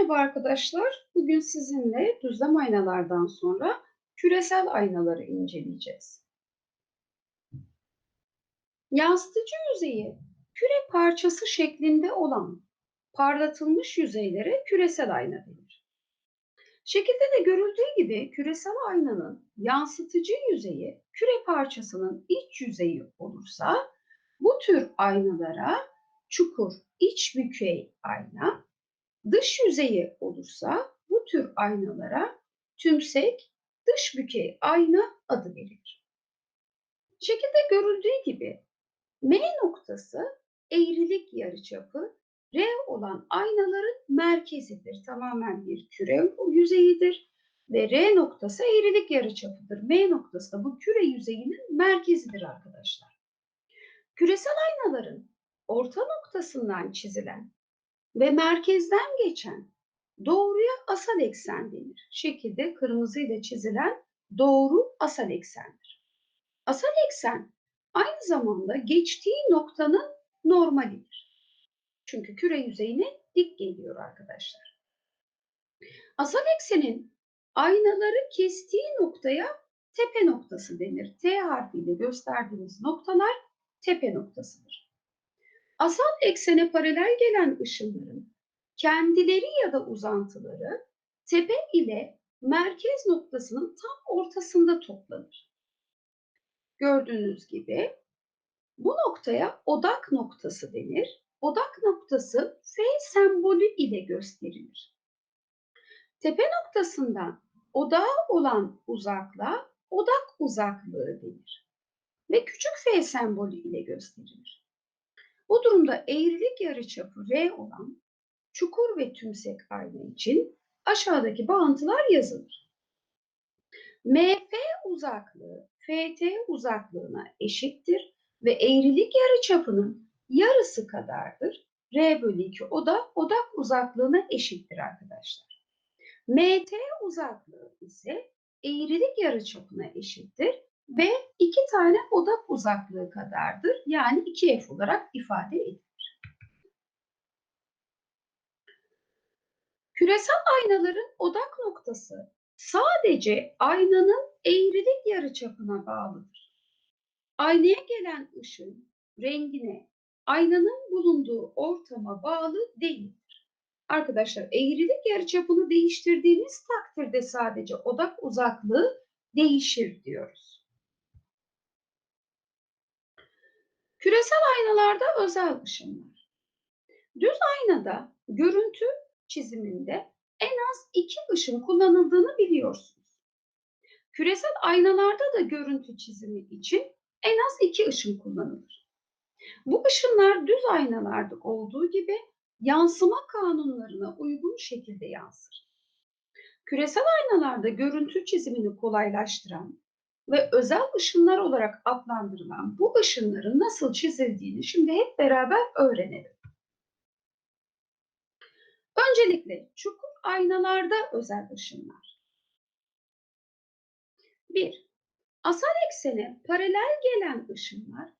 Merhaba arkadaşlar. Bugün sizinle düzlem aynalardan sonra küresel aynaları inceleyeceğiz. Yansıtıcı yüzeyi küre parçası şeklinde olan parlatılmış yüzeylere küresel ayna denir. Şekilde de görüldüğü gibi küresel aynanın yansıtıcı yüzeyi küre parçasının iç yüzeyi olursa bu tür aynalara çukur iç bükey ayna, dış yüzeyi olursa bu tür aynalara tümsek dış bükey ayna adı verilir. Şekilde görüldüğü gibi M noktası eğrilik yarıçapı R olan aynaların merkezidir. Tamamen bir küre yüzeyidir ve R noktası eğrilik yarıçapıdır. M noktası da bu küre yüzeyinin merkezidir arkadaşlar. Küresel aynaların orta noktasından çizilen ve merkezden geçen doğruya asal eksen denir. Şekilde kırmızı ile çizilen doğru asal eksendir. Asal eksen aynı zamanda geçtiği noktanın normalidir. Çünkü küre yüzeyine dik geliyor arkadaşlar. Asal eksenin aynaları kestiği noktaya tepe noktası denir. T harfiyle gösterdiğimiz noktalar tepe noktasıdır. Asal eksene paralel gelen ışınların kendileri ya da uzantıları tepe ile merkez noktasının tam ortasında toplanır. Gördüğünüz gibi bu noktaya odak noktası denir. Odak noktası F sembolü ile gösterilir. Tepe noktasından odağa olan uzaklığa odak uzaklığı denir ve küçük f sembolü ile gösterilir. Bu durumda eğrilik yarıçapı r olan çukur ve tümsek ayna için aşağıdaki bağıntılar yazılır. MF uzaklığı FT uzaklığına eşittir ve eğrilik yarıçapının yarısı kadardır. R bölü 2 o da odak uzaklığına eşittir arkadaşlar. MT uzaklığı ise eğrilik yarıçapına eşittir ve iki tane odak uzaklığı kadardır. Yani 2F olarak ifade edilir. Küresel aynaların odak noktası sadece aynanın eğrilik yarıçapına bağlıdır. Aynaya gelen ışın rengine aynanın bulunduğu ortama bağlı değildir. Arkadaşlar eğrilik yarıçapını değiştirdiğiniz takdirde sadece odak uzaklığı değişir diyoruz. Küresel aynalarda özel ışınlar. Düz aynada görüntü çiziminde en az iki ışın kullanıldığını biliyorsunuz. Küresel aynalarda da görüntü çizimi için en az iki ışın kullanılır. Bu ışınlar düz aynalarda olduğu gibi yansıma kanunlarına uygun şekilde yansır. Küresel aynalarda görüntü çizimini kolaylaştıran ve özel ışınlar olarak adlandırılan bu ışınların nasıl çizildiğini şimdi hep beraber öğrenelim. Öncelikle çukur aynalarda özel ışınlar. 1. Asal eksene paralel gelen ışınlar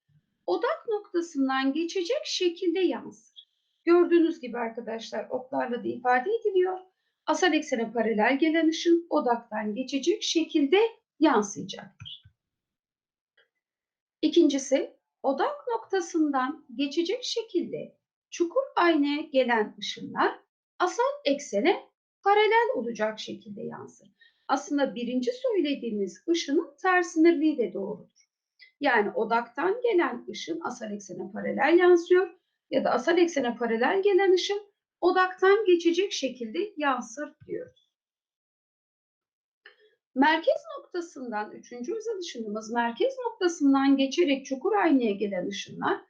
odak noktasından geçecek şekilde yansır. Gördüğünüz gibi arkadaşlar oklarla da ifade ediliyor. Asal eksene paralel gelen ışın odaktan geçecek şekilde yansıyacaktır. İkincisi, odak noktasından geçecek şekilde çukur aynaya gelen ışınlar asal eksene paralel olacak şekilde yansır. Aslında birinci söylediğimiz ışının tersinirliği de doğrudur. Yani odaktan gelen ışın asal eksene paralel yansıyor ya da asal eksene paralel gelen ışın odaktan geçecek şekilde yansır diyoruz. Merkez noktasından, üçüncü özel ışınımız merkez noktasından geçerek çukur aynaya gelen ışınlar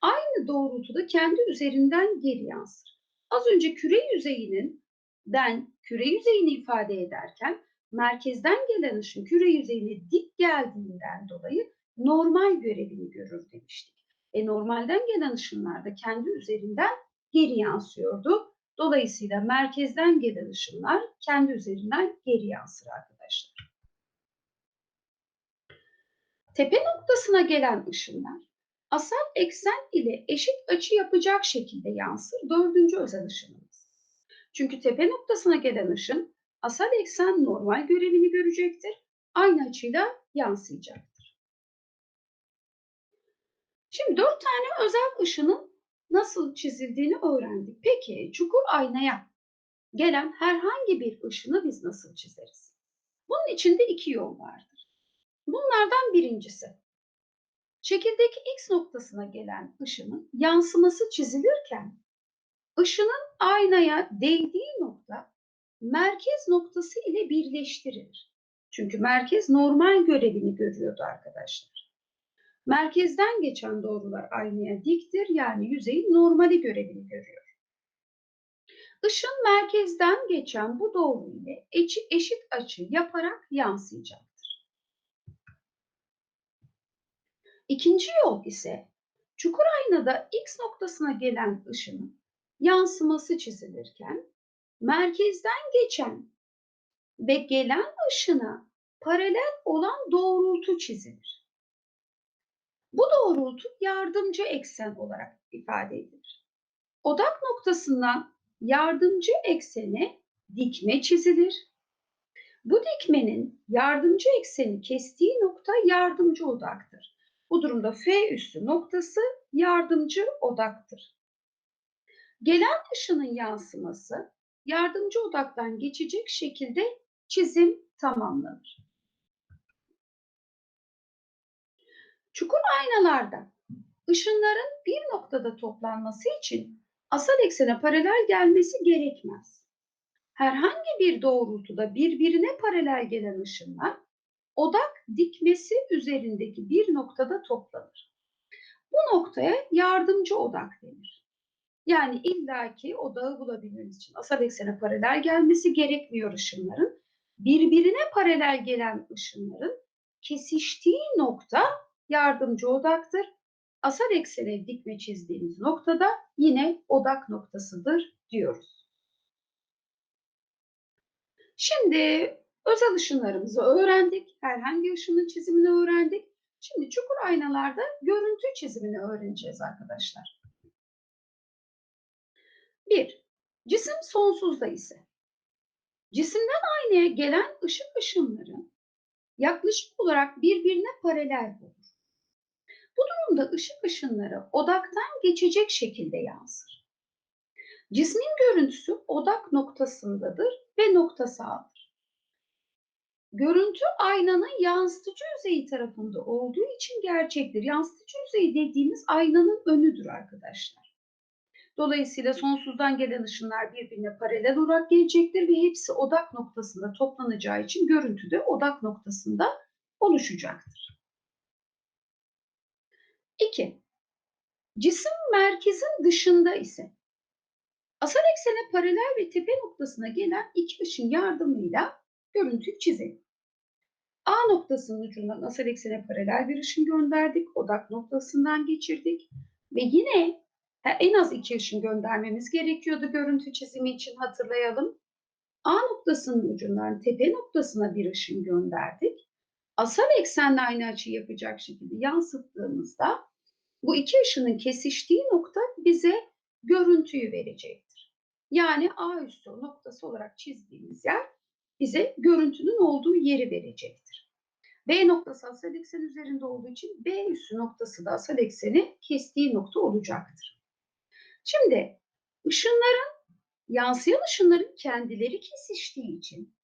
aynı doğrultuda kendi üzerinden geri yansır. Az önce küre yüzeyinin den küre yüzeyini ifade ederken merkezden gelen ışın küre yüzeyine dik geldiğinden dolayı normal görevini görür demiştik. E normalden gelen ışınlar da kendi üzerinden geri yansıyordu. Dolayısıyla merkezden gelen ışınlar kendi üzerinden geri yansır arkadaşlar. Tepe noktasına gelen ışınlar asal eksen ile eşit açı yapacak şekilde yansır. Dördüncü özel ışınımız. Çünkü tepe noktasına gelen ışın asal eksen normal görevini görecektir. Aynı açıyla yansıyacaktır. Şimdi dört tane özel ışının nasıl çizildiğini öğrendik. Peki çukur aynaya gelen herhangi bir ışını biz nasıl çizeriz? Bunun içinde iki yol vardır. Bunlardan birincisi, şekildeki X noktasına gelen ışının yansıması çizilirken, ışının aynaya değdiği nokta merkez noktası ile birleştirilir. Çünkü merkez normal görevini görüyordu arkadaşlar. Merkezden geçen doğrular aynaya diktir yani yüzeyin normali görevini görüyor. Işın merkezden geçen bu doğru ile eşit açı yaparak yansıyacaktır. İkinci yol ise çukur aynada X noktasına gelen ışının yansıması çizilirken merkezden geçen ve gelen ışına paralel olan doğrultu çizilir. Bu doğrultu yardımcı eksen olarak ifade edilir. Odak noktasından yardımcı eksene dikme çizilir. Bu dikmenin yardımcı ekseni kestiği nokta yardımcı odaktır. Bu durumda F üssü noktası yardımcı odaktır. Gelen ışının yansıması yardımcı odaktan geçecek şekilde çizim tamamlanır. Çukur aynalarda ışınların bir noktada toplanması için asal eksene paralel gelmesi gerekmez. Herhangi bir doğrultuda birbirine paralel gelen ışınlar odak dikmesi üzerindeki bir noktada toplanır. Bu noktaya yardımcı odak denir. Yani illaki odağı bulabilmeniz için asal eksene paralel gelmesi gerekmiyor ışınların. Birbirine paralel gelen ışınların kesiştiği nokta yardımcı odaktır. Asal eksene dikme çizdiğimiz noktada yine odak noktasıdır diyoruz. Şimdi özel ışınlarımızı öğrendik. Herhangi ışının çizimini öğrendik. Şimdi çukur aynalarda görüntü çizimini öğreneceğiz arkadaşlar. 1. Cisim sonsuzda ise. Cisimden aynaya gelen ışık ışınları yaklaşık olarak birbirine paralel olur. Bu durumda ışık ışınları odaktan geçecek şekilde yansır. Cismin görüntüsü odak noktasındadır ve noktasaldır. Görüntü aynanın yansıtıcı yüzeyi tarafında olduğu için gerçektir. Yansıtıcı yüzeyi dediğimiz aynanın önüdür arkadaşlar. Dolayısıyla sonsuzdan gelen ışınlar birbirine paralel olarak gelecektir ve hepsi odak noktasında toplanacağı için görüntü de odak noktasında oluşacaktır. 2. Cisim merkezin dışında ise asal eksene paralel ve tepe noktasına gelen iki ışın yardımıyla görüntü çizelim. A noktasının ucundan asal eksene paralel bir ışın gönderdik. Odak noktasından geçirdik. Ve yine en az iki ışın göndermemiz gerekiyordu görüntü çizimi için hatırlayalım. A noktasının ucundan tepe noktasına bir ışın gönderdik. Asal eksenle aynı açı yapacak şekilde yansıttığımızda bu iki ışının kesiştiği nokta bize görüntüyü verecektir. Yani A üssü noktası olarak çizdiğimiz yer bize görüntünün olduğu yeri verecektir. B noktası asal eksen üzerinde olduğu için B üssü noktası da asal ekseni kestiği nokta olacaktır. Şimdi ışınların, yansıyan ışınların kendileri kesiştiği için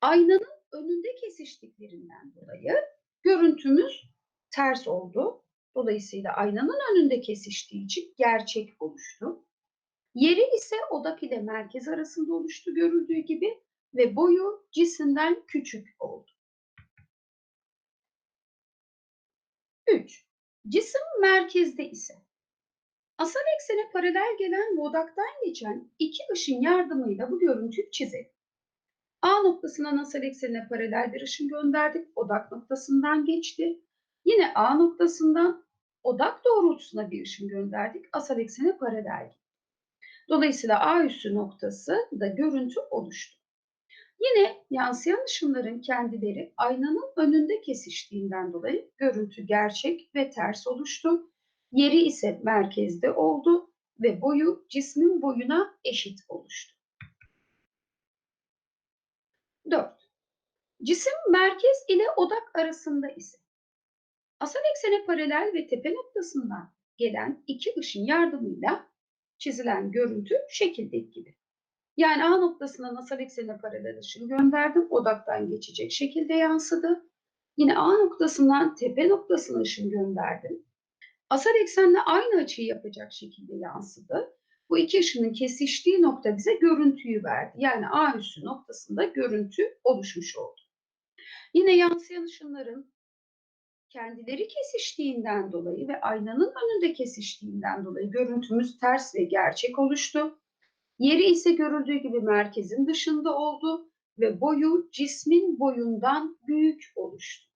aynanın önünde kesiştiklerinden dolayı görüntümüz ters oldu. Dolayısıyla aynanın önünde kesiştiği için gerçek oluştu. Yeri ise odak ile merkez arasında oluştu görüldüğü gibi ve boyu cisimden küçük oldu. 3. Cisim merkezde ise asal eksene paralel gelen ve odaktan geçen iki ışın yardımıyla bu görüntüyü çizelim. A noktasından asal eksenine paralel bir ışın gönderdik. Odak noktasından geçti. Yine A noktasından odak doğrultusuna bir ışın gönderdik. Asal eksene paralel. Dolayısıyla A üssü noktası da görüntü oluştu. Yine yansıyan ışınların kendileri aynanın önünde kesiştiğinden dolayı görüntü gerçek ve ters oluştu. Yeri ise merkezde oldu ve boyu cismin boyuna eşit oluştu. 4. Cisim merkez ile odak arasında ise asal eksene paralel ve tepe noktasından gelen iki ışın yardımıyla çizilen görüntü şekildeki gibi. Yani A noktasına asal eksene paralel ışın gönderdim. Odaktan geçecek şekilde yansıdı. Yine A noktasından tepe noktasına ışın gönderdim. Asal eksenle aynı açıyı yapacak şekilde yansıdı. Bu iki ışının kesiştiği nokta bize görüntüyü verdi. Yani A üssü noktasında görüntü oluşmuş oldu. Yine yansıyan ışınların kendileri kesiştiğinden dolayı ve aynanın önünde kesiştiğinden dolayı görüntümüz ters ve gerçek oluştu. Yeri ise görüldüğü gibi merkezin dışında oldu ve boyu cismin boyundan büyük oluştu.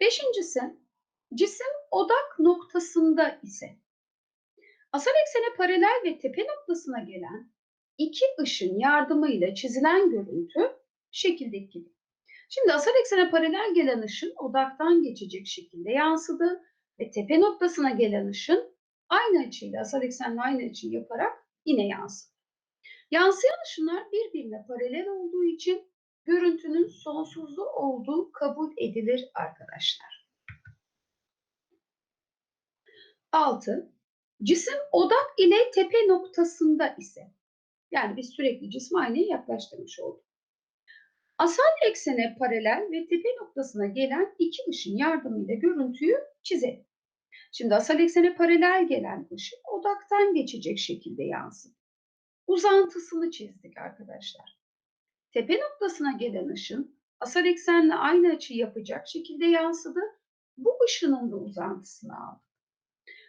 Beşincisi, cisim odak noktasında ise asal eksene paralel ve tepe noktasına gelen iki ışın yardımıyla çizilen görüntü şekildeki. Şimdi asal eksene paralel gelen ışın odaktan geçecek şekilde yansıdı ve tepe noktasına gelen ışın aynı açıyla asal eksenle aynı açıyı yaparak yine yansıdı. Yansıyan ışınlar birbirine paralel olduğu için görüntünün sonsuzlu olduğu kabul edilir arkadaşlar. 6. Cisim odak ile tepe noktasında ise yani biz sürekli cismi aynaya yaklaştırmış olduk. Asal eksene paralel ve tepe noktasına gelen iki ışın yardımıyla görüntüyü çizelim. Şimdi asal eksene paralel gelen ışın odaktan geçecek şekilde yansın. Uzantısını çizdik arkadaşlar. Tepe noktasına gelen ışın asal eksenle aynı açı yapacak şekilde yansıdı. Bu ışının da uzantısını aldık.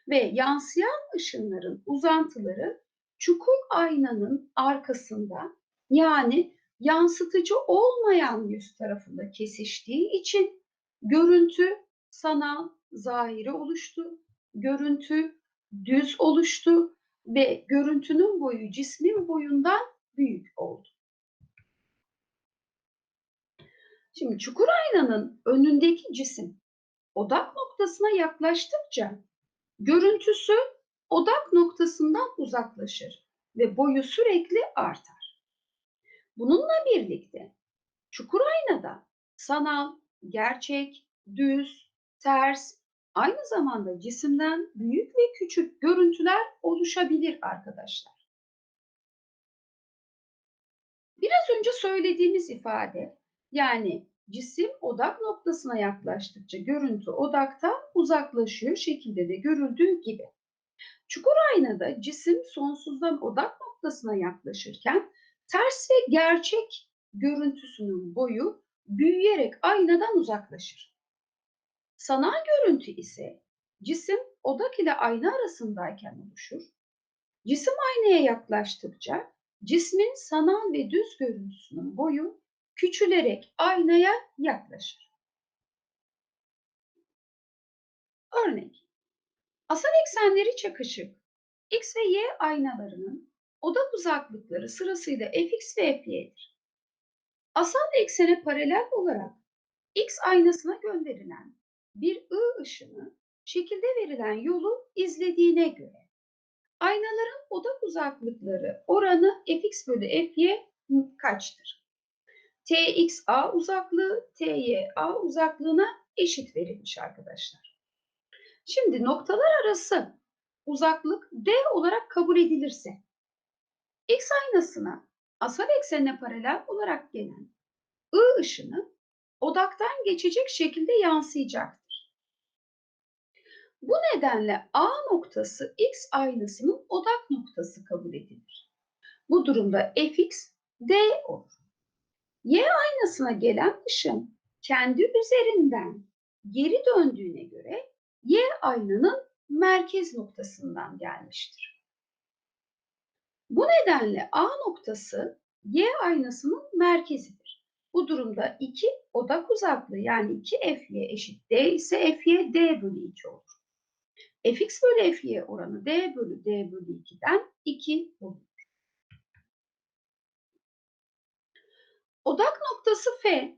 Ve yansıyan ışınların uzantıları çukur aynanın arkasında yani yansıtıcı olmayan yüz tarafında kesiştiği için görüntü sanal zahiri oluştu. Görüntü düz oluştu ve görüntünün boyu cismin boyundan büyük oldu. Şimdi çukur aynanın önündeki cisim odak noktasına yaklaştıkça görüntüsü odak noktasından uzaklaşır ve boyu sürekli artar. Bununla birlikte çukur aynada sanal, gerçek, düz, ters, aynı zamanda cisimden büyük ve küçük görüntüler oluşabilir arkadaşlar. Biraz önce söylediğimiz ifade yani cisim odak noktasına yaklaştıkça görüntü odaktan uzaklaşıyor şekilde de görüldüğü gibi. Çukur aynada cisim sonsuzdan odak noktasına yaklaşırken ters ve gerçek görüntüsünün boyu büyüyerek aynadan uzaklaşır. Sanal görüntü ise cisim odak ile ayna arasındayken oluşur. Cisim aynaya yaklaştıkça cismin sanal ve düz görüntüsünün boyu küçülerek aynaya yaklaşır. Örnek, asal eksenleri çakışık x ve y aynalarının odak uzaklıkları sırasıyla fx ve fy'dir. Asal eksene paralel olarak x aynasına gönderilen bir I ışını şekilde verilen yolu izlediğine göre aynaların odak uzaklıkları oranı fx bölü fy kaçtır? txa uzaklığı tya uzaklığına eşit verilmiş arkadaşlar. Şimdi noktalar arası uzaklık d olarak kabul edilirse x aynasına asal eksenine paralel olarak gelen I ışını odaktan geçecek şekilde yansıyacaktır. Bu nedenle A noktası X aynasının odak noktası kabul edilir. Bu durumda fx d olur. Y aynasına gelen ışın kendi üzerinden geri döndüğüne göre Y aynanın merkez noktasından gelmiştir. Bu nedenle A noktası Y aynasının merkezidir. Bu durumda iki odak uzaklığı yani 2 Fy eşit D ise Fy D bölü 2 olur. Fx bölü Fy oranı D bölü D bölü 2'den 2 olur. Odak noktası F,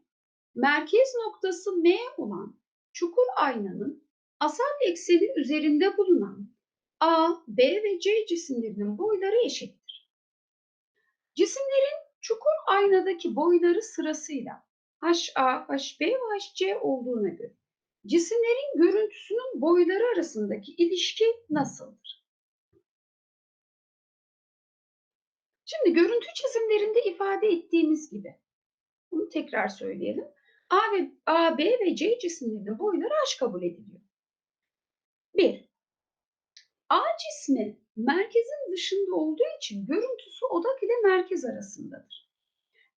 merkez noktası M olan çukur aynanın asal ekseni üzerinde bulunan A, B ve C cisimlerinin boyları eşittir. Cisimlerin çukur aynadaki boyları sırasıyla HA, HB ve HC olduğuna göre cisimlerin görüntüsünün boyları arasındaki ilişki nasıldır? Şimdi görüntü çizimlerinde ifade ettiğimiz gibi bunu tekrar söyleyelim. A ve A, B ve C cisimlerinin boyları H kabul ediliyor. 1. A cismi merkezin dışında olduğu için görüntüsü odak ile merkez arasındadır.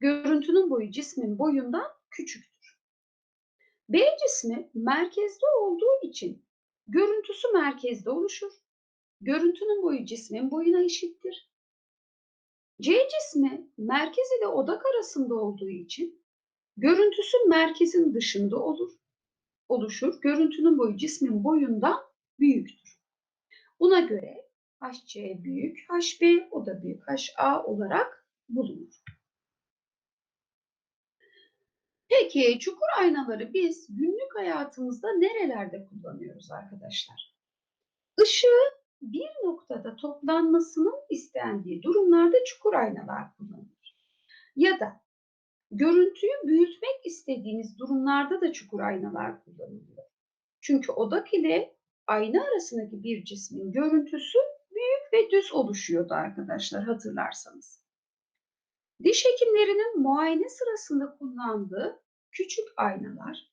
Görüntünün boyu cismin boyundan küçüktür. B cismi merkezde olduğu için görüntüsü merkezde oluşur. Görüntünün boyu cismin boyuna eşittir. C cismi merkez ile odak arasında olduğu için görüntüsü merkezin dışında olur, oluşur. Görüntünün boyu cismin boyundan büyüktür. Buna göre HC büyük, HB o da büyük, HA olarak bulunur. Peki çukur aynaları biz günlük hayatımızda nerelerde kullanıyoruz arkadaşlar? Işığı bir noktada toplanmasının istendiği durumlarda çukur aynalar kullanılır. Ya da görüntüyü büyütmek istediğiniz durumlarda da çukur aynalar kullanılıyor. Çünkü odak ile ayna arasındaki bir cismin görüntüsü ve düz oluşuyordu arkadaşlar hatırlarsanız. Diş hekimlerinin muayene sırasında kullandığı küçük aynalar,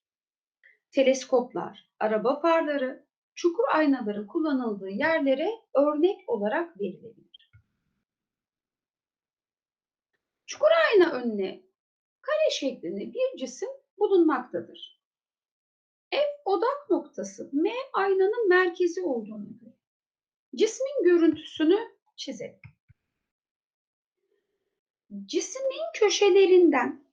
teleskoplar, araba farları, çukur aynaların kullanıldığı yerlere örnek olarak verilebilir. Çukur ayna önüne kare şeklinde bir cisim bulunmaktadır. F odak noktası M aynanın merkezi olduğunu cismin görüntüsünü çizelim. Cismin köşelerinden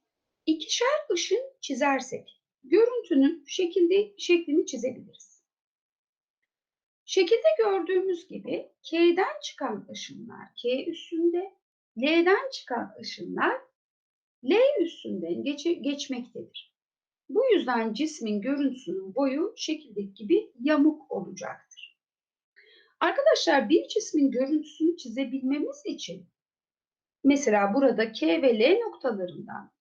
ikişer ışın çizersek görüntünün şekilde, şeklini çizebiliriz. Şekilde gördüğümüz gibi K'den çıkan ışınlar K üstünde, L'den çıkan ışınlar L üstünden geçe, geçmektedir. Bu yüzden cismin görüntüsünün boyu şekildeki gibi yamuk olacaktır. Arkadaşlar bir cismin görüntüsünü çizebilmemiz için mesela burada K ve L noktalarından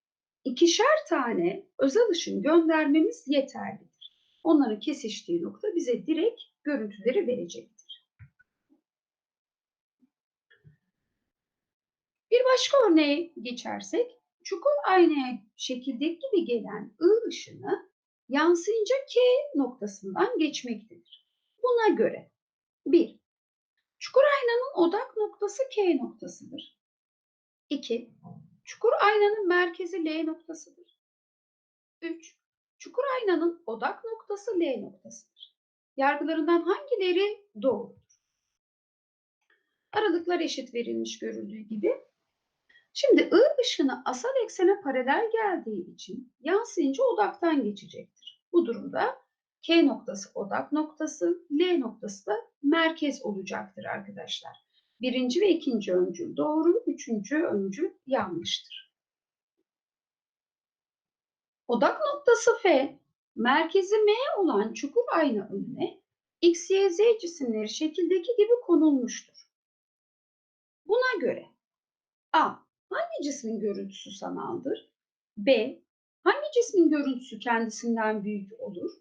ikişer tane özel ışın göndermemiz yeterlidir. Onların kesiştiği nokta bize direkt görüntüleri verecektir. Bir başka örneğe geçersek, çukur aynaya şekildeki gibi gelen I ışını yansıyınca K noktasından geçmektedir. Buna göre 1. Çukur aynanın odak noktası K noktasıdır. 2. Çukur aynanın merkezi L noktasıdır. 3. Çukur aynanın odak noktası L noktasıdır. Yargılarından hangileri doğrudur? Aralıklar eşit verilmiş görüldüğü gibi. Şimdi I ışını asal eksene paralel geldiği için yansıyınca odaktan geçecektir. Bu durumda K noktası odak noktası, L noktası da merkez olacaktır arkadaşlar. Birinci ve ikinci öncül doğru, üçüncü öncül yanlıştır. Odak noktası F, merkezi M olan çukur ayna önüne X, Y, Z cisimleri şekildeki gibi konulmuştur. Buna göre A. Hangi cismin görüntüsü sanaldır? B. Hangi cismin görüntüsü kendisinden büyük olur?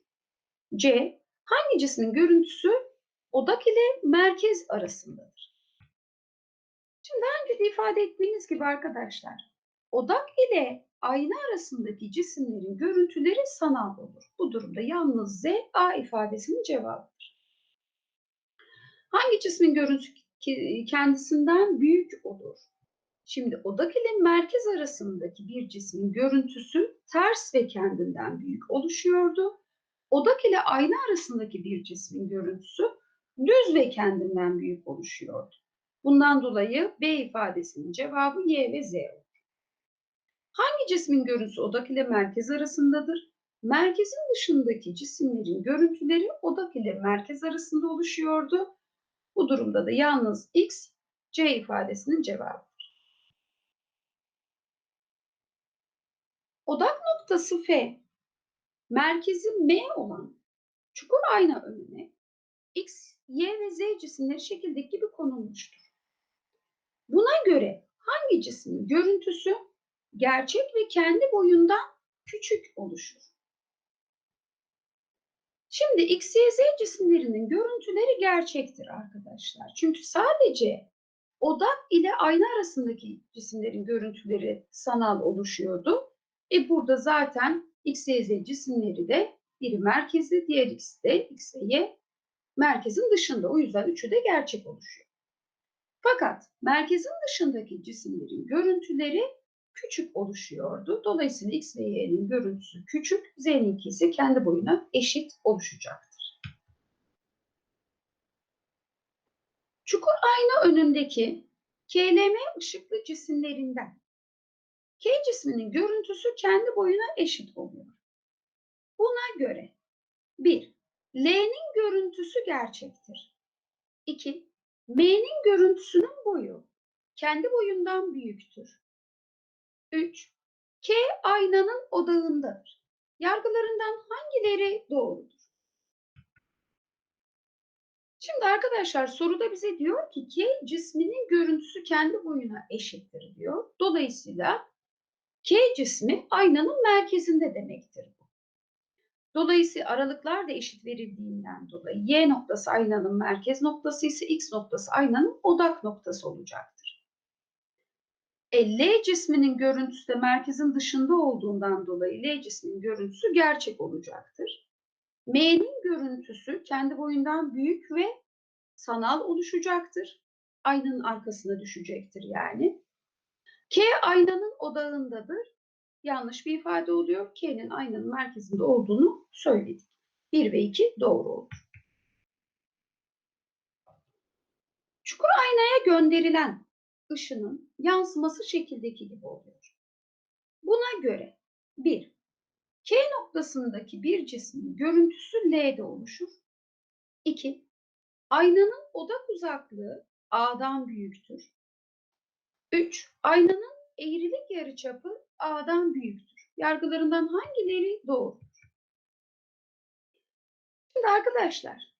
C. Hangi cismin görüntüsü odak ile merkez arasındadır? Şimdi daha önce de ifade ettiğiniz gibi arkadaşlar, odak ile ayna arasındaki cisimlerin görüntüleri sanal olur. Bu durumda yalnız Z, A ifadesinin cevabıdır. Hangi cismin görüntüsü kendisinden büyük olur? Şimdi odak ile merkez arasındaki bir cismin görüntüsü ters ve kendinden büyük oluşuyordu. Odak ile ayna arasındaki bir cismin görüntüsü düz ve kendinden büyük oluşuyordu. Bundan dolayı B ifadesinin cevabı Y ve Z olur. Hangi cismin görüntüsü odak ile merkez arasındadır? Merkezin dışındaki cisimlerin görüntüleri odak ile merkez arasında oluşuyordu. Bu durumda da yalnız X, C ifadesinin cevabıdır. Odak noktası F, merkezi M olan çukur ayna önüne X, Y ve Z cisimleri şekildeki gibi konulmuştur. Buna göre hangi cismin görüntüsü gerçek ve kendi boyundan küçük oluşur. Şimdi X, Y, Z cisimlerinin görüntüleri gerçektir arkadaşlar. Çünkü sadece odak ile ayna arasındaki cisimlerin görüntüleri sanal oluşuyordu. E burada zaten X, Y, Z cisimleri de biri merkezde, diğer ikisi de X ve Y merkezin dışında. O yüzden üçü de gerçek oluşuyor. Fakat merkezin dışındaki cisimlerin görüntüleri küçük oluşuyordu. Dolayısıyla X ve Y'nin görüntüsü küçük, Z'ninki ise kendi boyuna eşit oluşacaktır. Çukur ayna önündeki KLM ışıklı cisimlerinden K cisminin görüntüsü kendi boyuna eşit oluyor. Buna göre 1. L'nin görüntüsü gerçektir. 2. M'nin görüntüsünün boyu kendi boyundan büyüktür. 3. K aynanın odağındadır. Yargılarından hangileri doğrudur? Şimdi arkadaşlar soruda bize diyor ki K cisminin görüntüsü kendi boyuna eşittir diyor. Dolayısıyla K cismi aynanın merkezinde demektir. Dolayısıyla aralıklar da eşit verildiğinden dolayı Y noktası aynanın merkez noktası ise X noktası aynanın odak noktası olacaktır. E, L cisminin görüntüsü de merkezin dışında olduğundan dolayı L cisminin görüntüsü gerçek olacaktır. M'nin görüntüsü kendi boyundan büyük ve sanal oluşacaktır. Aynanın arkasına düşecektir yani. K aynanın odağındadır. Yanlış bir ifade oluyor. K'nin aynanın merkezinde olduğunu söyledik. 1 ve 2 doğru olur. Çukur aynaya gönderilen ışının yansıması şekildeki gibi oluyor. Buna göre 1. K noktasındaki bir cismin görüntüsü L'de oluşur. 2. Aynanın odak uzaklığı A'dan büyüktür. 3. Aynanın eğrilik yarıçapı A'dan büyüktür. Yargılarından hangileri doğrudur? Şimdi arkadaşlar,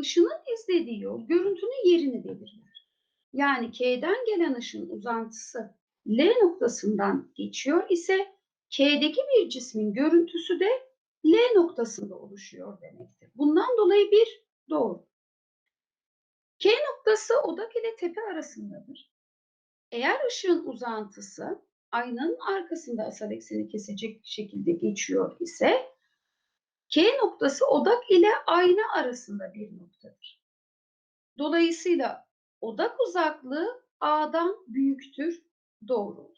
ışının izlediği yol görüntünün yerini belirler. Yani K'den gelen ışın uzantısı L noktasından geçiyor ise K'deki bir cismin görüntüsü de L noktasında oluşuyor demektir. Bundan dolayı bir doğru. K noktası odak ile tepe arasındadır. Eğer ışığın uzantısı aynanın arkasında asal ekseni kesecek şekilde geçiyor ise K noktası odak ile ayna arasında bir noktadır. Dolayısıyla odak uzaklığı A'dan büyüktür, doğru olur.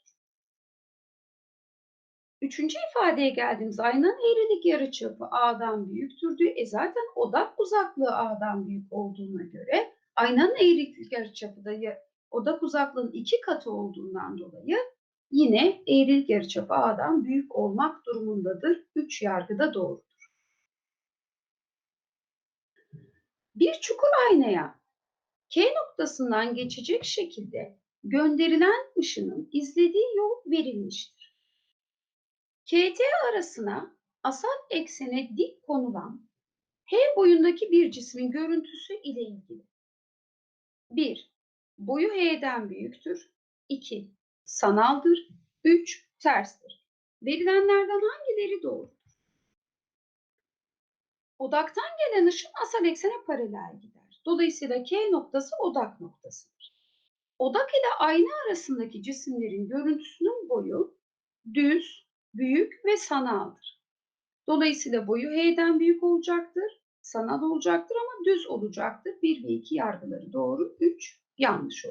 Üçüncü ifadeye geldiğimiz aynanın eğrilik yarıçapı A'dan büyüktür diyor. E zaten odak uzaklığı A'dan büyük olduğuna göre aynanın eğrilik yarıçapı da odak uzaklığının iki katı olduğundan dolayı yine eğrilik yarıçapı A'dan büyük olmak durumundadır. Üç yargıda doğrudur. Bir çukur aynaya K noktasından geçecek şekilde gönderilen ışının izlediği yol verilmiştir. KT arasına asal eksene dik konulan H boyundaki bir cismin görüntüsü ile ilgili. 1. Boyu H'den büyüktür. 2 sanaldır. 3 terstir. Verilenlerden hangileri doğrudur? Odaktan gelen ışın asal eksene paralel gider. Dolayısıyla K noktası odak noktasıdır. Odak ile ayna arasındaki cisimlerin görüntüsünün boyu düz, büyük ve sanaldır. Dolayısıyla boyu H'den büyük olacaktır, sanal olacaktır ama düz olacaktır. 1 ve 2 yargıları doğru, 3 yanlış olur.